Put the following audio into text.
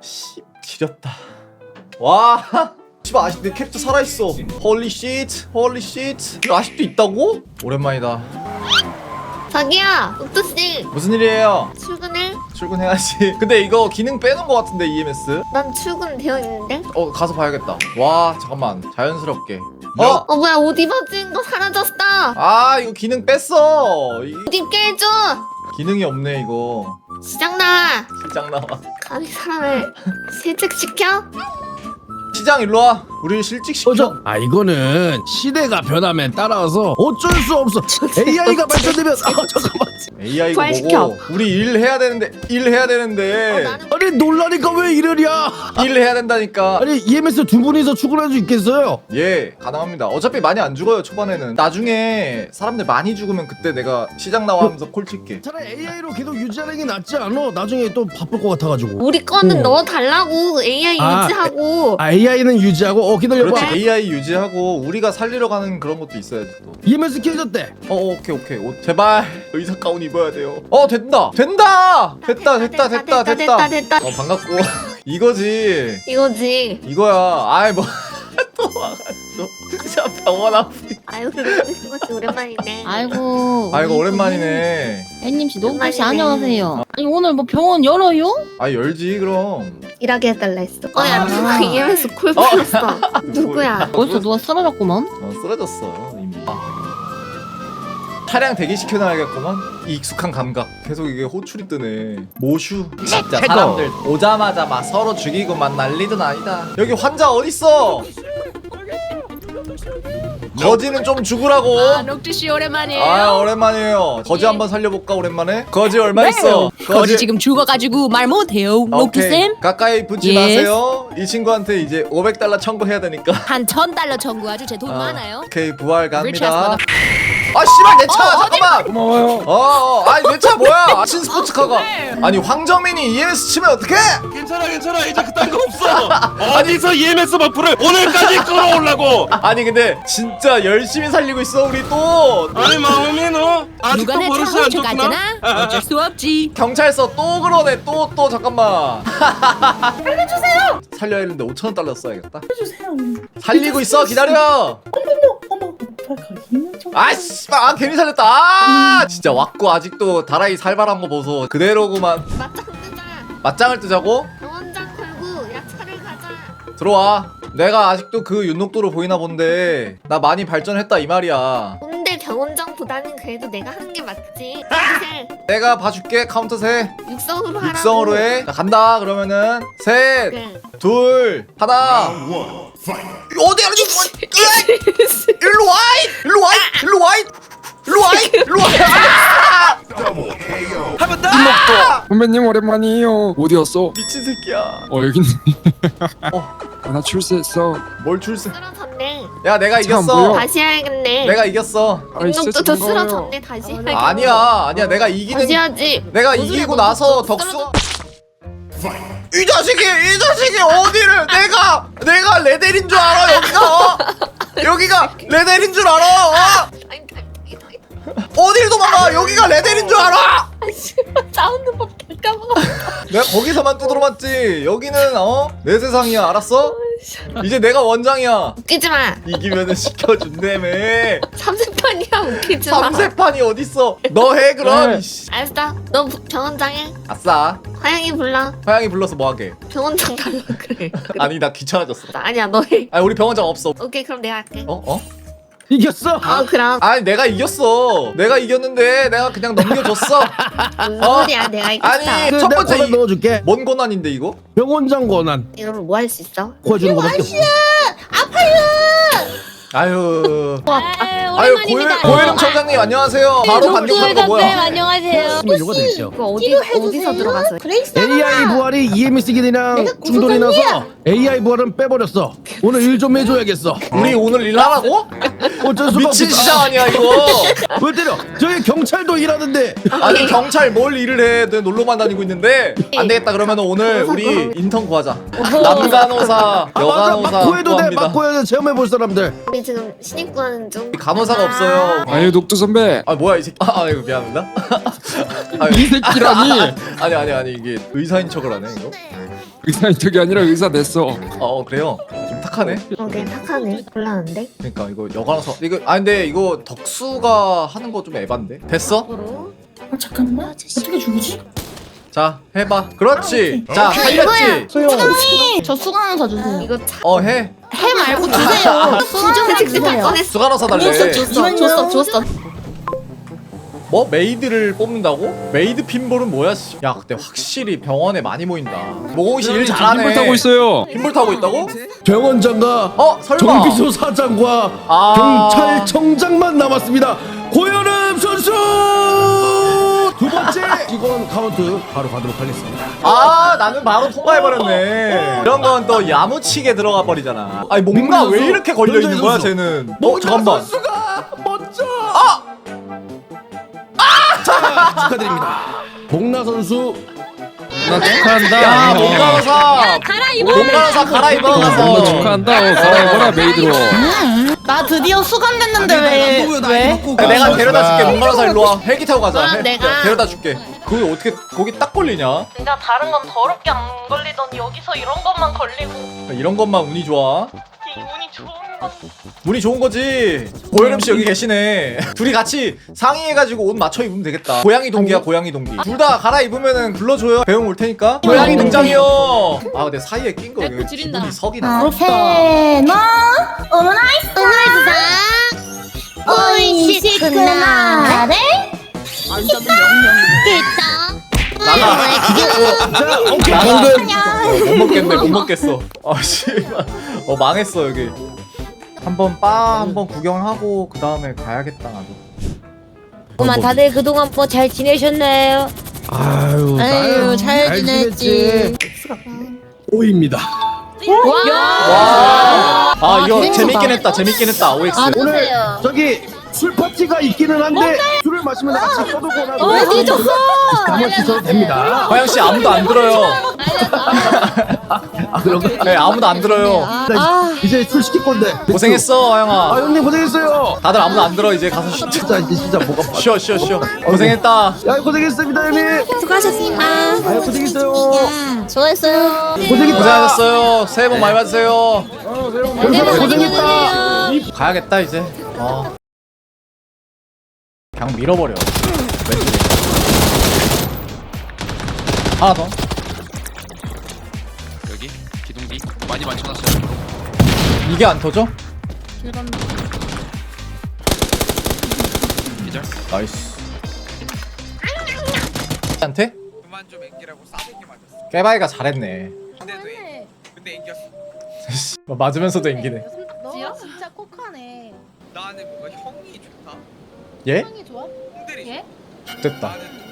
씨 지렸다 와 씨발 아직 내 캐릭터 살아있어 홀리 시트 홀리 시트 아직도 있다고? 오랜만이다 자기야, 옥토씨 무슨 일이에요? 출근해? 출근해야지 근데 이거 기능 빼는 거 같은데 EMS 난 출근 되어 있는데. 어 가서 봐야겠다 와 잠깐만 자연스럽게 어? 어 뭐야 옷 입어진 거 사라졌어. 아 이거 기능 뺐어 이, 옷 입게 해줘. 기능이 없네 이거 시장 나와. 시장 나와 감히 사람을 실직시켜? 시장 일로 와 우리 실직시켜 어 저 아 이거는 시대가 변함에 따라서 어쩔 수 없어. AI가 발전되면 아 잠깐만. AI가 부활시켜. 뭐고 우리 일 해야 되는데 일 해야 어, 되는데. 나는 아니 놀라니까 왜 이러냐? 일 해야 된다니까. 아니 EMS 두 분이서 출근할 수 있겠어요? 예 가능합니다. 어차피 많이 안 죽어요 초반에는. 나중에 사람들 많이 죽으면 그때 내가 시장 나와 하면서 콜 칠게. 차라리 AI로 계속 유지하는 게 낫지 않아? 나중에 또 바쁠 것 같아가지고. 우리 거는 어. 넣어달라고 AI 아, 유지하고. 아 AI는 유지하고 어 기다려봐. 그렇지. AI 유지하고 우리가 살리러 가는 그런 것도 있어야지 또. EMS 켜졌대. 어, 어 오케이 오케이. 옷 제발. 의사 가운 입어야 돼요. 어 된다! 된다 됐다 됐다 됐다 됐다. 됐다 됐다. 어 반갑고. 이거지. 이거지. 이거야. 아이 뭐. 또 와가지고 진짜 병원 아유 이거지 오랜만이네. 아이고. 아이고 오랜만이네. 혜님. 씨, 씨 오랜만이네. 안녕하세요. 아니 오늘 뭐 병원 열어요? 아 열지 그럼. 일하게 해달라 했어. 어 야 아. 누가 EMS 콜 불렀어. 누구야? 벌써 누가 사라졌구만. 어 쓰러졌어 이미. 차량 대기시켜놔야겠구만? 이 익숙한 감각. 계속 이게 호출이 뜨네. 모슈. 진짜 최고. 사람들. 오자마자 막 서로 죽이고 막 난리도 아니다. 여기 환자 어딨어 거지는 좀 죽으라고 아, 록주 씨 오랜만이에요. 아 오랜만이에요 거지 한번 살려볼까 오랜만에 거지 얼마 있어 네. 거지 지금 죽어가지고 말 못해요. 오케이 쌤. 가까이 붙지 Yes. 마세요 이 친구한테 이제 500달러 청구해야 되니까 한 천 달러 청구하죠. 제돈 어, 많아요. 오케이 부활 Rich 갑니다 ass 아 씨발 내 차 어, 잠깐만. 고마워요. 어어 아니 내 차 뭐야? 아친 스포츠카가. 아니 황정민이 EMS 치면 어떡해? 괜찮아 괜찮아. 이제 그딴 거 없어. 어디서 EMS 버프를 오늘까지 끌어올라고. 아니 근데 진짜 열심히 살리고 있어 우리 또. 아니 마음이 너? 누가 아직도 내 버릇이 차안 좋구나. 어쩔 수 없지. 경찰서 또 그러네 또 또. 잠깐만. 살려주세요. 살려야 했는데 5천 원 달러 써야겠다. 살려주세요. 살리고 있어 기다려 아씨 아 괜히 살렸다. 아 진짜 왔고 아직도 다라이 살벌한 거 보소. 그대로구만. 맞짱 뜨자. 맞짱을 뜨자고? 병원장 걸고 약차를 가자. 들어와. 내가 아직도 그 윤록도로 보이나 본데. 나 많이 발전했다 이 말이야. 근데 병원장보다는 그래도 내가 하는 게 맞지? 사실 내가 봐줄게 카운트 세. 육성으로 하라고. 육성으로 해. 자, 간다. 그러면은 셋 그래 둘 하나. 어디 거야 일로 와 일로 와 일로 와 일로 와 일로 와 한번 더! 선배님 오랜만이에요. 어디였어? 미친 새끼야 어 여기 있네. 어. 아, 나 출세했어. 뭘 출세 쓰러졌네 야 내가 참, 이겼어 뭐야? 다시 해야겠네 내가 이겼어 운동도 더. 쓰러졌네 다시 해야겠네 아니야 아니야 내가 이기는 다시 해야지 내가 무슨 이기고 소리야, 나서 너 덕수 이 자식이 이 자식이 어디를 내가 내가 레델인 줄 알아 여기가 어? 여기가 레델인 줄 알아 어? 어딜 도망가? 여기가 레델인 줄 알아! 아니, 씨발, 사운드 밖에 까먹어 내가 거기서만 두드려 맞지. 여기는 어내 세상이야. 알았어? 이제 내가 원장이야. 웃기지 마. 이기면은 시켜준다며 삼세판이야 웃기지 마. 삼세판이 어딨어? 너 해 그럼 네. 이씨. 알았어. 너 부- 병원장 해 아싸. 화영이 불러. 화양이 불러서 뭐하게? 병원장 달라 그래. 아니 나 귀찮아졌어. 아니야 너해. 아니 우리 병원장 없어. 오케이 그럼 내가 할게. 어? 어? 이겼어? 어 그럼. 아니 내가 이겼어. 내가 이겼는데 내가 그냥 넘겨줬어. 무슨 어? 소리야? 내가 이겼어 아니, 그첫 번째 이- 넣어줄게. 뭔 권한인데 이거? 병원장 권한. 이러면 뭐할 수 있어? 구해주는 거밖에 없어 아유. 아, 아유 고일, 고일영 청장님 안녕하세요. 바로 반격하는 거 뭐야? 안녕하세요. 뭐 이거 그거 어디 어디서 들어가서 AI 부활이 EMS 기능이랑 중돌이 나서 AI 부활은 빼버렸어. 오늘 일 좀 해줘야겠어. 우리 오늘 일 하라고? 어쩔 수가 미친. 시장 아니야 이거 왜 때려? 저기 경찰도 일하는데. 아니 경찰 뭘 일을 해? 내 놀러만 다니고 있는데 안 되겠다 그러면 오늘 우리 인턴 구하자. 남간호사, 아 맞아 여간호사 맞고 해도 돼 구합니다. 맞고 해도 돼 체험해 볼 사람들. 우리 지금 신입 구하는 중. 간호사가 없어요. 아유 녹두 선배 아 뭐야 이 새끼? 아 이거 미안합니다. 아, 이 새끼라니 아니 아니 아니 이게 의사인 척을 하네 이거. 의사인 척이 아니라 의사 됐어 어 그래요. 좀 탁하네. 어, 그냥 탁하네. 곤란한데? 그러니까 이거 여간호사 이거 아 근데 이거 덕수가 하는 거 좀 에반데. 됐어? 앞으로. 아 잠깐만 어떻게 죽이지? 자 해봐. 그렇지. 자 살렸지. 수강이 저 수강원사 주세요 이거 차. 어 해. 해 말고 주세요 수강원사 주세요 수간호사 달래. 줬어 줬어 줬어 뭐 메이드를 뽑는다고? 메이드 핀볼은 뭐야? 씨. 야 근데 확실히 병원에 많이 모인다. 모공이 씨일 잘하네. 힘을 타고 있어요 핀볼 타고 있다고? 병원장과 어 설마. 정비소 사장과 아. 경찰청장만 남았습니다. 고현음 선수 두 번째 직원 카운트 바로 가도록 하겠습니다. 아 나는 바로 통과해버렸네. 이런 건 또 야무치게 들어가 버리잖아. 아니 뭔가 왜 이렇게 걸려 있는 거야 쟤는? 어 잠깐만. 선수가 축하드립니다. 복나 선수 나 축하한다 야 몸간호사. 갈아입어. 몸간호사 갈아입어 나 가서. 축하한다 어, 갈아입어라 메이드로 나 드디어 수감됐는데 왜 왜? 야, 내가 데려다 줄게 몸간호사 일로 와. 헬기 타고 가자. 아, 헬- 내가. 데려다 줄게. 그거 어떻게 거기 딱 걸리냐? 진짜 다른 건 더럽게 안 걸리더니 여기서 이런 것만 걸리고 이런 것만 운이 좋아. 이 운이 좋은 건 운이 좋은 거지. 고여름 씨 여기 계시네. 둘이 같이 상의해가지고 옷 맞춰 입으면 되겠다. 고양이 동기야, 고양이 동기. 둘 다 갈아 입으면은 불러줘요. 배웅 올 테니까. 고양이 등장이요. 아, 근데 사이에 낀 거. F 지린다. 기분이 석이 나. 세나 오므라이스 오늘자. 오이시크나. 나가. 자 오케이 나가. 당근 어, 못 먹겠네, 못 먹겠어. 아, 씨. 어, 망했어, 여기. 한번 바 한번 구경하고 그 다음에 가야겠다 나도. 엄마 다들 그동안 뭐 잘 지내셨나요? 아유, 아유, 잘 지냈지. 오입니다. 와. 아 이거 재밌다. 재밌긴 했다, 재밌긴 했다. OX. 오늘 저기 술 파티가 있기는 한데 술을 마시면 같이 떠들고 나서 어디 줬 어? 한번 드셔도 됩니다. 화영 씨 아무도 안 들어요. 아 그런가? 네, 아무도 안 들어요. 나 이제 술 시킬 건데. 고생했어, 아 화영아. 형님 고생했어요. 다들 아무도 안 들어 이제 가서 쉬. 진짜 이제 진짜 뭐가 빠. 쉬어, 쉬어, 쉬어. 고생했다. 야 고생했습니다 형님. 수고하셨습니다 아유 고생했어요. 수고했어요 고생했다. 고생하셨어요. 새해 복 많이 받으세요. 형님 고생했다. 가야겠다 이제. 어. 그냥 밀어버려. 왼쪽에. 하나 더. 여기 기둥비 많이 맞춰놨어요. 이게 안 터져? 기절. 나이스. 한테? 그만 좀 앵기라고 싸대기 맞았어. 깨바이가 잘했네. 근데도 앵. 근데 앵겼어. 뭐 맞으면서도 앵기네. 너 진짜 kok하네 나는 뭔가 형이 좋다. 예? 형이 좋아? 형들이 예? 됐다. 나는